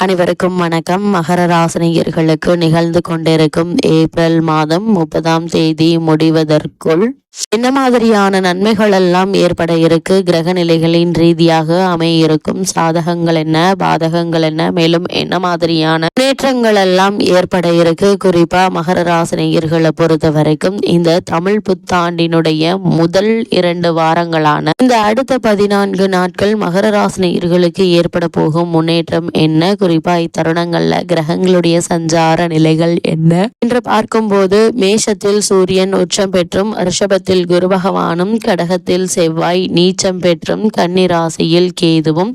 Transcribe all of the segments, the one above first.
அனைவருக்கும் வணக்கம். மகர ராசினியர்களுக்கு நிகழ்ந்து கொண்டிருக்கும் ஏப்ரல் மாதம் முப்பதாம் தேதி முடிவதற்குள் என்ன மாதிரியான நன்மைகள் எல்லாம் ஏற்பட இருக்கு? கிரக நிலைகளின் ரீதியாக அமைய இருக்கும் சாதகங்கள் என்ன? பாதகங்கள் என்ன? மேலும் என்ன மாதிரியான முன்னேற்றங்கள் எல்லாம் ஏற்பட இருக்கு? குறிப்பா மகர ராசினியர்களை பொறுத்த வரைக்கும் இந்த தமிழ் புத்தாண்டினுடைய முதல் இரண்டு வாரங்களான இந்த அடுத்த பதினான்கு நாட்கள் மகர ராசினியர்களுக்கு ஏற்பட போகும் முன்னேற்றம் என்ன? குறிப்பா இத்தருணங்கள்ல கிரகங்களுடைய சஞ்சார நிலைகள் என்ன? என்று பார்க்கும்போது மேஷத்தில் சூரியன் உச்சம் பெற்றும் ரிஷபத்தில் குரு பகவானும் கடகத்தில் செவ்வாய் நீச்சம் பெற்றும் கன்னிராசியில் கேதுவும்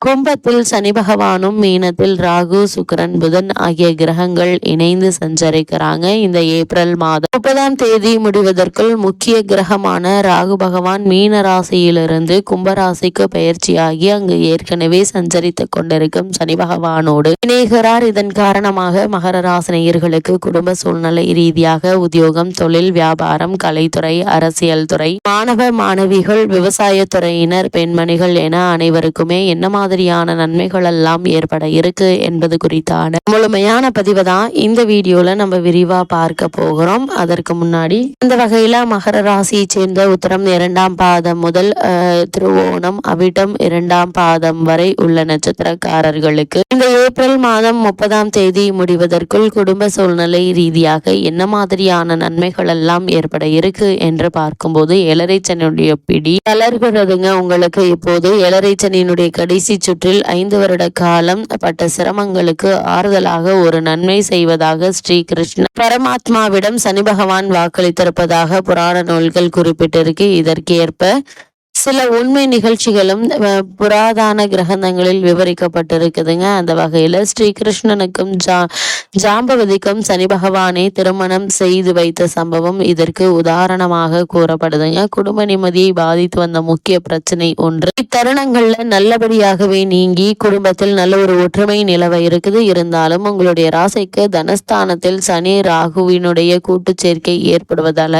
கும்பத்தில் சனி பகவானும் மீனத்தில் ராகு சுக்கிரன் புதன் ஆகிய கிரகங்கள் இணைந்து சஞ்சரிக்கிறாங்க. இந்த ஏப்ரல் மாதம் முப்பதாம் தேதி முடிவதற்குள் முக்கிய கிரகமான ராகு பகவான் மீன ராசியிலிருந்து கும்பராசிக்கு பயிற்சியாகி அங்கு ஏற்கனவே சஞ்சரித்து கொண்டிருக்கும் சனி பகவானோடு இணைகிறார். இதன் காரணமாக மகர ராசினியர்களுக்கு குடும்ப சூழ்நிலை ரீதியாக உத்தியோகம் தொழில் வியாபாரம் கலைத்துறை அரசியல் துறை மாணவ மாணவிகள் விவசாயத்துறையினர் பெண்மணிகள் என அனைவருக்குமே என்ன மாதிரியான நன்மைகள் எல்லாம் ஏற்பட இருக்கு என்பது குறித்தான முழுமையான பதிவை தான் இந்த வீடியோல நம்ம விரிவா பார்க்க போகிறோம். அதற்கு முன்னாடி இந்த வகையில மகர ராசியை சேர்ந்த உத்தரம் இரண்டாம் பாதம் முதல் திருவோணம் அவிட்டம் இரண்டாம் பாதம் வரை உள்ள நட்சத்திரக்காரர்களுக்கு இந்த ஏப்ரல் மாதம் முப்பதாம் தேதி முடிவதற்குள் குடும்ப சூழ்நிலை ரீதியாக என்ன மாதிரியான நன்மைகள் எல்லாம் ஏற்பட இருக்கு என்று பார்க்கும்போது எலரைச்சனுடைய பிடி தளர்கிறதுங்க. உங்களுக்கு இப்போது ஏழரைச்சனினுடைய கடைசி சுற்றில் ஐந்து வருட காலம் பட்ட சிரமங்களுக்கு ஆறுதலாக ஒரு நன்மை செய்வதாக ஸ்ரீ கிருஷ்ண பரமாத்மாவிடம் சனி பகவான் வாக்களித்திருப்பதாக புராண நூல்கள் குறிப்பிட்டிருக்கு. இதற்கேற்ப சில உண்மை நிகழ்ச்சிகளும் அஹ், கிரகணங்களில் விவரிக்கப்பட்டிருக்குதுங்க. அந்த வகையில ஸ்ரீகிருஷ்ணனுக்கும் ஜா ஜாம்பவதிக்கும் சனி பகவானை திருமணம் செய்து வைத்த சம்பவம் இதற்கு உதாரணமாக கூறப்படுதுங்க. குடும்ப நிம்மதியை பாதித்து வந்த முக்கிய பிரச்சனை ஒன்று. இத்தருணங்கள்ல நல்லபடியாகவே நீங்கி குடும்பத்தில் நல்ல ஒரு ஒற்றுமை நிலவ இருக்குது. இருந்தாலும் உங்களுடைய ராசிக்கு தனஸ்தானத்தில் சனி ராகுவினுடைய கூட்டு சேர்க்கை ஏற்படுவதால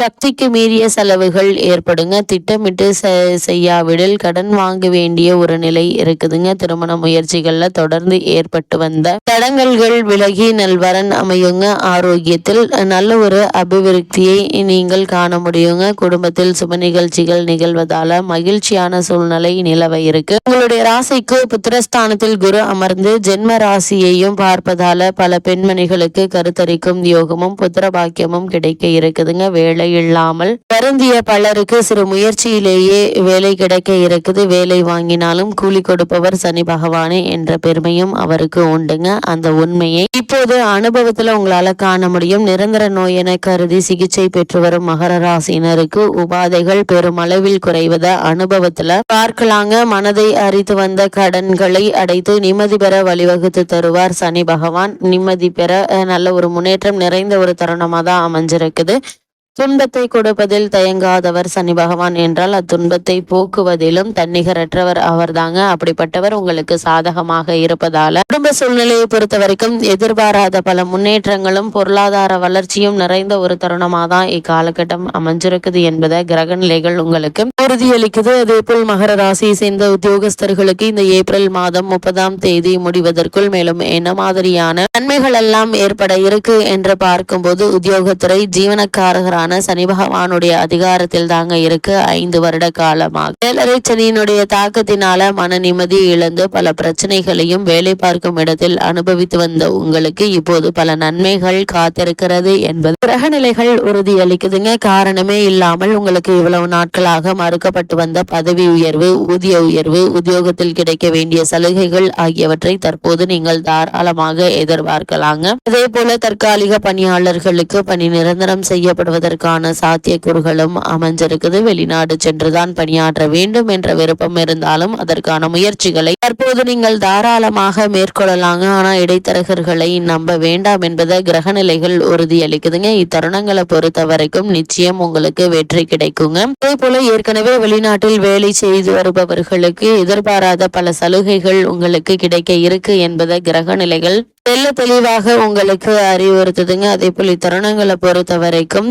சக்திக்கு மீறிய செலவுகள் ஏற்படுங்க. திட்டமிட்டு செய்யாவிடில் கடன் வாங்க வேண்டிய ஒரு நிலை இருக்குதுங்க. திருமண முயற்சிகள்ல தொடர்ந்து ஏற்பட்டு வந்த தடங்கல்கள் விலகி நல்வரன் அமையுங்க. ஆரோக்கியத்தில் நல்ல ஒரு அபிவிருத்தியை நீங்கள் காண முடியுங்க. குடும்பத்தில் சுப நிகழ்ச்சிகள் நிகழ்வதால மகிழ்ச்சியான சூழ்நிலை நிலவ இருக்கு. உங்களுடைய ராசிக்கு புத்திரஸ்தானத்தில் குரு அமர்ந்து ஜென்ம ராசியையும் பார்ப்பதால பல பெண்மணிகளுக்கு கருத்தரிக்கும் யோகமும் புத்திர பாக்கியமும் கிடைக்க இருக்குதுங்க. வேலை இல்லாமல் வருந்திய பலருக்கு சிறு முயற்சியிலேயே வேலை கிடைக்க இருக்குது. வேலை வாங்கினாலும் கூலி கொடுப்பவர் சனி பகவானே என்ற பெருமையும் அவருக்கு உண்டுங்க. அந்த உண்மையை இப்போது அனுபவத்துல உங்களால காண முடியும். நிரந்தர நோய் என கருதி சிகிச்சை பெற்று வரும் மகர ராசினருக்கு உபாதைகள் பெருமளவில் குறைவத அனுபவத்துல பார்க்கலாங்க. மனதை அறித்து வந்த கடன்களை அடைத்து நிம்மதி பெற வழிவகுத்து தருவார் சனி பகவான். நிம்மதி பெற நல்ல ஒரு முன்னேற்றம் நிறைந்த ஒரு தருணமா தான் அமைஞ்சிருக்குது. துன்பத்தை கொடுப்பதில் தயங்காதவர் சனி பகவான் என்றால் அத்துன்பத்தை போக்குவதிலும் தன்னிகரற்றவர் அவர்தாங்க. அப்படிப்பட்டவர் உங்களுக்கு சாதகமாக இருப்பதால குடும்ப சூழ்நிலையை பொறுத்த வரைக்கும் எதிர்பாராத பல முன்னேற்றங்களும் பொருளாதார வளர்ச்சியும் நிறைந்த ஒரு தருணமா தான் இக்காலகட்டம் அமைஞ்சிருக்குது என்பதை கிரக நிலைகள் உங்களுக்கு உறுதியளிக்குது. அதே போல் மகர ராசியை சேர்ந்த உத்தியோகஸ்தர்களுக்கு இந்த ஏப்ரல் மாதம் முப்பதாம் தேதி முடிவதற்குள் மேலும் என்ன மாதிரியான நன்மைகள் எல்லாம் ஏற்பட இருக்கு என்று பார்க்கும்போது உத்தியோகத்துறை ஜீவனக்காரகரான சனி பகவானுடைய அதிகாரத்தில் தாங்க இருக்கு. ஐந்து வருட காலமாக. வேலரை சனியினுடைய தாக்கத்தினால மன நிம்மதி இழந்து பல பிரச்சனைகளையும் வேலை பார்க்கும் இடத்தில் அனுபவித்து வந்த உங்களுக்கு இப்போது பல நன்மைகள் காத்திருக்கிறது என்பது கிரகநிலைகள் உறுதியளிக்குதுங்க. காரணமே இல்லாமல் உங்களுக்கு இவ்வளவு நாட்களாக மறுக்கப்பட்டு வந்த பதவி உயர்வு ஊதிய உயர்வு உத்தியோகத்தில் கிடைக்க வேண்டிய சலுகைகள் ஆகியவற்றை தற்போது நீங்கள் தாராளமாக எதிர்பார்க்கலாங்க. அதே போல தற்காலிக பணியாளர்களுக்கு பணி நிரந்தரம் அதற்கான சாத்தியக்கூறுகளும் அமைஞ்சிருக்குது. வெளிநாடு சென்றுதான் பணியாற்ற வேண்டும் என்ற விருப்பம் இருந்தாலும் அதற்கான முயற்சிகளை தற்போது நீங்கள் தாராளமாக மேற்கொள்ளலாங்க. ஆனா இடைத்தரகர்களை நம்ப வேண்டாம் என்பதை கிரகநிலைகள் உறுதியளிக்குதுங்க. இத்தருணங்களை பொறுத்த வரைக்கும் நிச்சயம் உங்களுக்கு வெற்றி கிடைக்குங்க. அதே போல ஏற்கனவே வெளிநாட்டில் வேலை செய்து வருபவர்களுக்கு எதிர்பாராத பல சலுகைகள் உங்களுக்கு கிடைக்க இருக்கு என்பதை கிரகநிலைகள் தெல்ல தெளிவாக உங்களுக்கு அறிவுறுத்துதுங்க. அதே போல இத்தருணங்களை பொறுத்த வரைக்கும்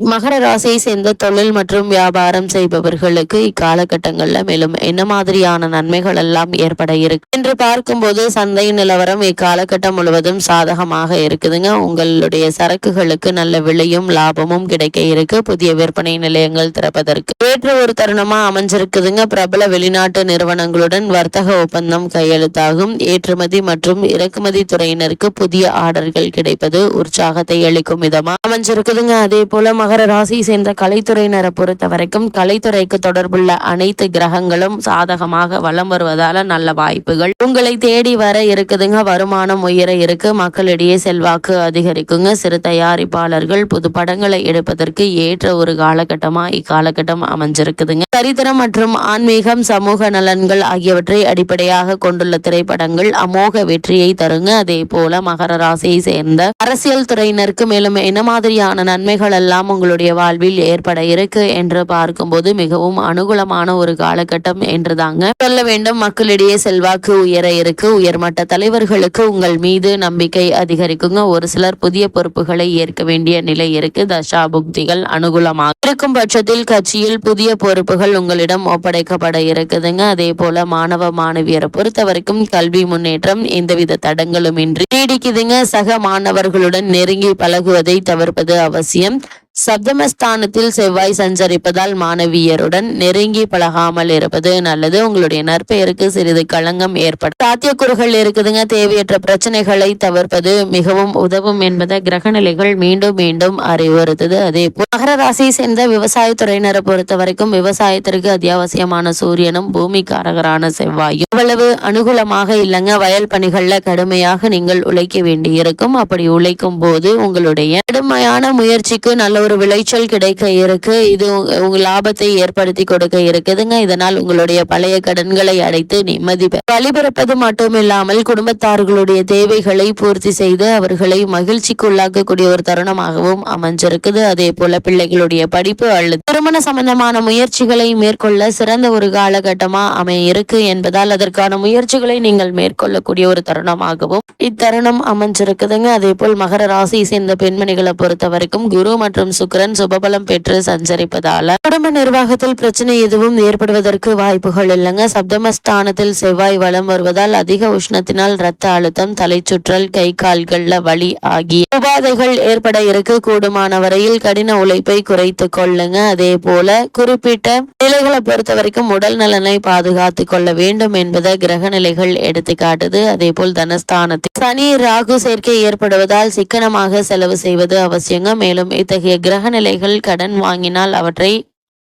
மகர ராசியை சேர்ந்த தொழில் மற்றும் வியாபாரம் செய்பவர்களுக்கு இக்காலகட்டங்கள்ல மேலும் என்ன மாதிரியான நன்மைகள் எல்லாம் ஏற்பட இருக்கு? என்று பார்க்கும்போது சந்தை நிலவரம் இக்காலகட்டம் முழுவதும் சாதகமாக இருக்குதுங்க. உங்களுடைய சரக்குகளுக்கு நல்ல விலையும் லாபமும் கிடைக்க இருக்கு. புதிய விற்பனை நிலையங்கள் திறப்பதற்கு. ஏற்ற ஒரு தருணமா அமைஞ்சிருக்குதுங்க. பிரபல வெளிநாட்டு நிறுவனங்களுடன் வர்த்தக ஒப்பந்தம் கையெழுத்தாகும். ஏற்றுமதி மற்றும் இறக்குமதி துறையினருக்கு புதிய ஆர்டர்கள் கிடைப்பது உற்சாகத்தை அளிக்கும் விதமா அமைஞ்சிருக்குதுங்க. அதே போல மகர ராசியை சேர்ந்த கலைத்துறையினரை பொறுத்த வரைக்கும் கலைத்துறைக்கு தொடர்புள்ள அனைத்து கிரகங்களும் சாதகமாக வலம் வருவதால நல்ல வாய்ப்புகள். உங்களை தேடி வர இருக்குதுங்க. வருமானம் உயர இருக்கு. மக்களிடையே செல்வாக்கு அதிகரிக்குங்க. சிறு தயாரிப்பாளர்கள் புது படங்களை எடுப்பதற்கு ஏற்ற ஒரு காலகட்டமா இக்காலகட்டம் அமைஞ்சிருக்குதுங்க. சரித்திரம் மற்றும் ஆன்மீகம் சமூக நலன்கள் ஆகியவற்றை அடிப்படையாக கொண்டுள்ள திரைப்படங்கள் அமோக வெற்றியை தருங்க. அதே போல மகர ராசியை சேர்ந்த அரசியல் துறையினருக்கு மேலும் என்ன மாதிரியான நன்மைகள் எல்லாம் உங்களுடைய வாழ்வில் ஏற்பட இருக்கு என்று பார்க்கும்போது மிகவும் அனுகூலமான ஒரு காலகட்டம் என்றுதாங்க சொல்ல வேண்டும். மக்களிடையே செல்வாக்கு உயர இருக்கு. உயர்மட்ட தலைவர்களுக்கு உங்கள் மீது நம்பிக்கை அதிகரிக்குங்க. ஒரு சிலர் புதிய பொறுப்புகளை ஏற்க வேண்டிய நிலை இருக்கு. தசா புக்திகள் அனுகூலமாக இருக்கும் பட்சத்தில் கட்சியில் புதிய பொறுப்புகள் உங்களிடம் ஒப்படைக்கப்பட இருக்குதுங்க. அதே போல மாணவ மாணவியரை பொறுத்த வரைக்கும் கல்வி முன்னேற்றம் எந்தவித தடங்களும் இன்றி நீடிக்குதுங்க. சக மாணவர்களுடன் நெருங்கி பழகுவதை தவிர்ப்பது அவசியம். சப்தமஸ்தானத்தில் செவ்வாய் சஞ்சரிப்பதால் மாணவியருடன் நெருங்கி பழகாமல் இருப்பது நல்லது. உங்களுடைய நற்பெயருக்கு சிறிது களங்கம் ஏற்படும் சாத்தியக்கூறுகள் இருக்குதுங்க. தேவையற்ற பிரச்சனைகளை தவிர்ப்பது மிகவும் உதவும் என்பதை கிரகநிலைகள் மீண்டும் மீண்டும் அறிவுறுத்துது. அதே போல் மகர ராசியை சேர்ந்த விவசாயத்துறையினரை பொறுத்த வரைக்கும் விவசாயத்திற்கு அத்தியாவசியமான சூரியனும் பூமிக்காரகரான செவ்வாயும் அவ்வளவு அனுகூலமாக இல்லைங்க. வயல் பணிகள்ல கடுமையாக நீங்கள் உழைக்க வேண்டியிருக்கும். அப்படி உழைக்கும் போது உங்களுடைய கடுமையான முயற்சிக்கு நல்ல ஒரு விளைச்சல் கிடைக்க இருக்கு. இது உங்க- லாபத்தை ஏற்படுத்தி கொடுக்க இருக்குதுங்க. இதனால் உங்களுடைய பழைய கடன்களை அடைத்து நிம்மதி வழிபிறப்பது மட்டும் இல்லாமல் குடும்பத்தார்களுடைய தேவைகளை பூர்த்தி செய்து அவர்களை மகிழ்ச்சிக்கு உள்ளாக்கக்கூடிய ஒரு தருணமாகவும் அமைஞ்சிருக்குது. அதே போல பிள்ளைகளுடைய படிப்பு அல்லது திருமண சம்பந்தமான முயற்சிகளை மேற்கொள்ள சிறந்த ஒரு காலகட்டமா அமைய இருக்கு என்பதால் அதற்கான முயற்சிகளை நீங்கள் மேற்கொள்ளக்கூடிய ஒரு தருணமாகவும் இத்தருணம் அமைஞ்சிருக்குதுங்க. அதே போல் மகர ராசியை சேர்ந்த பெண்மணிகளை பொறுத்த வரைக்கும் குரு மற்றும் சுக்கிரன் சுபபலம் பெற்று சஞ்சரிப்பதால குடும்ப நிர்வாகத்தில் பிரச்சனை எதுவும் ஏற்படுவதற்கு வாய்ப்புகள் இல்லைங்க. சப்தமஸ்தானத்தில் செவ்வாய் வலம் வருவதால் அதிக உஷ்ணத்தினால் ரத்த அழுத்தம் தலை சுற்றல் கை கால்கள்ல வலி ஆகிய உபாதைகள் ஏற்பட இருக்க. கூடுமான வரையில் கடின உழைப்பை குறைத்து கொள்ளுங்க. அதே போல குறிப்பிட்ட நிலைகளை பொறுத்த வரைக்கும் உடல் நலனை பாதுகாத்து கொள்ள வேண்டும் என்பதை கிரக நிலைகள் எடுத்துக்காட்டுது அதே போல் தனஸ்தானத்தில் சனி ராகு சேர்க்கை ஏற்படுவதால் சிக்கனமாக செலவு செய்வது அவசியங்க. மேலும் இத்தகைய கிரக நிலைகள் கடன் வாங்கினால் அவற்றை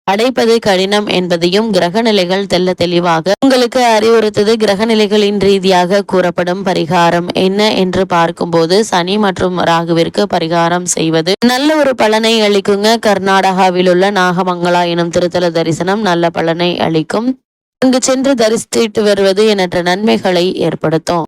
அடைப்பது கடினம் என்பதையும் கிரக நிலைகள் தெல்ல தெளிவாக உங்களுக்கு அறிவுறுத்தது கிரக நிலைகளின் ரீதியாக கூறப்படும் பரிகாரம் என்ன என்று பார்க்கும்போது சனி மற்றும் ராகுவிற்கு பரிகாரம் செய்வது. நல்ல ஒரு பலனை அளிக்குங்க. கர்நாடகாவில் உள்ள நாகமங்களா எனும் திருத்தல தரிசனம் நல்ல பலனை அளிக்கும். அங்கு சென்று தரிசித்து வருவது எண்ணற்ற நன்மைகளை ஏற்படுத்தும்.